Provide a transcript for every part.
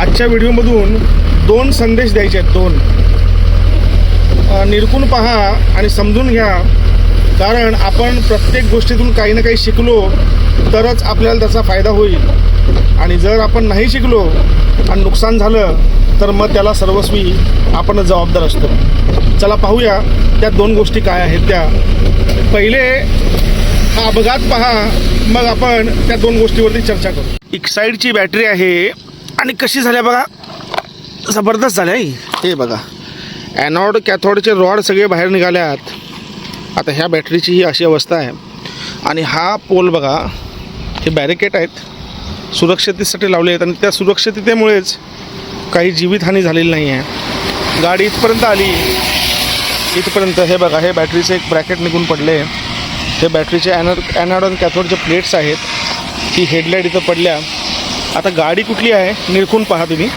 आजच्या व्हिडिओमधून दोन संदेश द्यायचे आहेत दोन. निरकून निरखून पहा आणि समजून घ्या. कारण आपण प्रत्येक गोष्टीतून काही ना काही शिकलो तरच आपल्याला त्याचा फायदा होईल. आणि जर आपण नाही शिकलो आणि नुकसान झालं तर मग त्याला सर्वस्वी आपणच जबाबदार असतो. चला पाहूया त्या दोन गोष्टी काय आहेत त्या. पहिले हा अपघात पहा. मग आपण त्या दोन गोष्टीवरती चर्चा करू. एक साईडची बॅटरी आहे. आणि कशी झाल्या बघा? जबरदस्त झाल्या हे. बघा ॲनॉड कॅथोडचे रॉड सगळे बाहेर निघाल्यात. आता ह्या बॅटरीची ही अशी अवस्था आहे. आणि हा पोल बघा हे बॅरिकेट आहेत. सुरक्षितेसाठी लावले आहेत. आणि त्या सुरक्षिततेमुळेच काही जीवितहानी झालेली नाही आहे गाडी इथपर्यंत आली. इथपर्यंत हे बघा हे बॅटरीचं एक ब्रॅकेट निघून पडले. हे बॅटरीचे ॲनॉड ॲनॉड आणि कॅथोडचे प्लेट्स आहेत. ही हेडलाईट इथं पडल्या. आता गाडी कुठली आहे? निरखून पहा तुम्ही.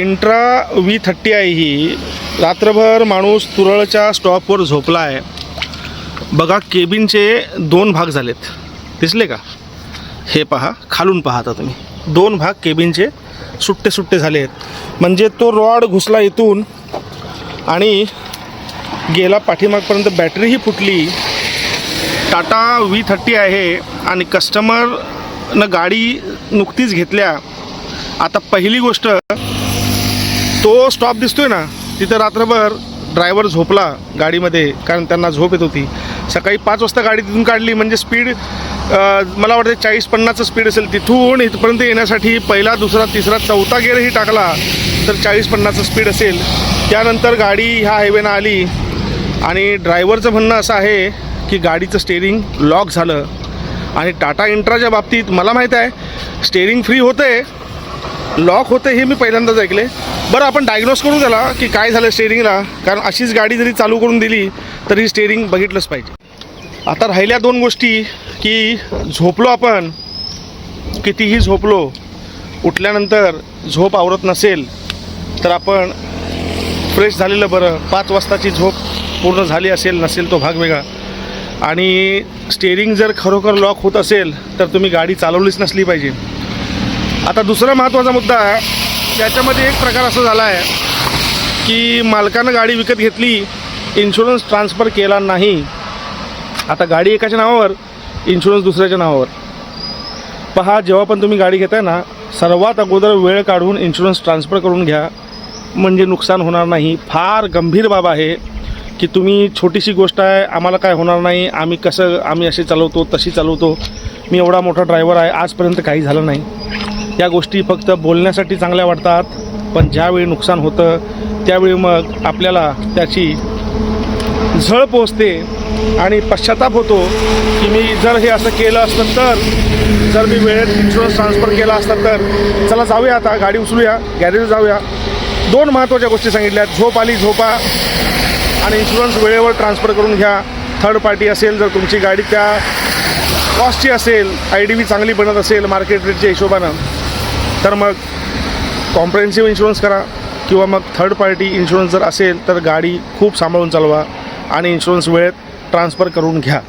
इंट्रा व्ही थर्टी आहे ही रात्रभर माणूस तुरळच्या स्टॉपवर झोपला आहे बघा केबिनचे दोन भाग झालेत. दिसले का? हे पहा खालून पहा आता तुम्ही. दोन भाग केबिनचे सुट्टे सुट्टे झाले आहेत म्हणजे तो रॉड घुसला इथून आणि गेला पाठीमागपर्यंत बॅटरीही फुटली. टाटा व्ही थर्टी आहे आणि कस्टमर न गाडी नुकतीच घेतल्या. आता पहिली गोष्ट तो स्टॉप दिसतोय ना तिथं रात्रभर ड्रायव्हर झोपला गाडीमध्ये कारण त्यांना झोप येत होती. सकाळी पाच वाजता गाडी तिथून काढली म्हणजे स्पीड मला वाटतं चाळीस पन्नासचं स्पीड असेल तिथून इथपर्यंत येण्यासाठी पहिला दुसरा तिसरा चौथा गेअरही टाकला तर चाळीस पन्नासचं स्पीड असेल. त्यानंतर गाडी ह्या हायवेनं आली. आणि ड्रायव्हरचं म्हणणं असं आहे की गाडीचं स्टेअरिंग लॉक झालं. आणि टाटा इंट्राच्या बाबतीत मला माहीत आहे स्टेअरिंग फ्री होते लॉक होते हे मी पहिल्यांदाच ऐकले. बरं आपण डायग्नोस करू त्याला की काय झालं स्टेअरिंगला कारण अशीच गाडी जरी चालू करून दिली तरी स्टेअरिंग बघितलंच पाहिजे. आता राहिल्या दोन गोष्टी की झोपलो आपण कितीही झोपलो उठल्यानंतर झोप आवरत नसेल तर आपण फ्रेश झालेलं बरं. पाच वाजताची झोप पूर्ण झाली असेल नसेल तो भाग वेगळा. आणि स्टेअरिंग जर खरोखर लॉक होत असेल तर तुम्ही गाडी चालवलीच नसली पाहिजे. आता दुसरा महत्त्वाचा मुद्दा याच्यामध्ये एक प्रकार असा झाला आहे की मालकानं गाडी विकत घेतली इन्शुरन्स ट्रान्सफर केला नाही. आता गाडी एकाच्या नावावर इन्शुरन्स दुसऱ्याच्या नावावर. पहा जेव्हा पण तुम्ही गाडी घेताय ना सर्वात अगोदर वेळ काढून इन्शुरन्स ट्रान्सफर करून घ्या. म्हणजे नुकसान होणार नाही. फार गंभीर बाब आहे. की तुम्ही छोटीशी गोष्ट आहे आम्हाला काय होणार नाही आम्ही कसं आम्ही असे चालवतो तशी चालवतो. मी एवढा मोठा ड्रायव्हर आहे आजपर्यंत काही झालं नाही. या गोष्टी फक्त बोलण्यासाठी चांगल्या वाटतात पण ज्यावेळी नुकसान होतं त्यावेळी मग आपल्याला त्याची झळ पोचते आणि पश्चाताप होतो की मी जर हे असं केलं असतं तर जर मी वेळेत इन्शुरन्स ट्रान्सफर केला असता तर चला जाऊया आता गाडी उचलूया गॅरेज जाऊया. दोन महत्त्वाच्या गोष्टी सांगितल्या झोप आली झोपा. आणि इन्शुरन्स वेळेवर ट्रान्सफर करून घ्या. थर्ड पार्टी असेल जर तुमची गाडी त्या कॉस्टची असेल आय डी बी चांगली बनत असेल मार्केट रेटच्या हिशोबानं तर मग कॉम्प्रेहेन्सिव्ह इन्शुरन्स करा. किंवा मग थर्ड पार्टी इन्शुरन्स जर असेल तर गाडी खूप सांभाळून चालवा आणि इन्शुरन्स वेळेत ट्रान्सफर करून घ्या.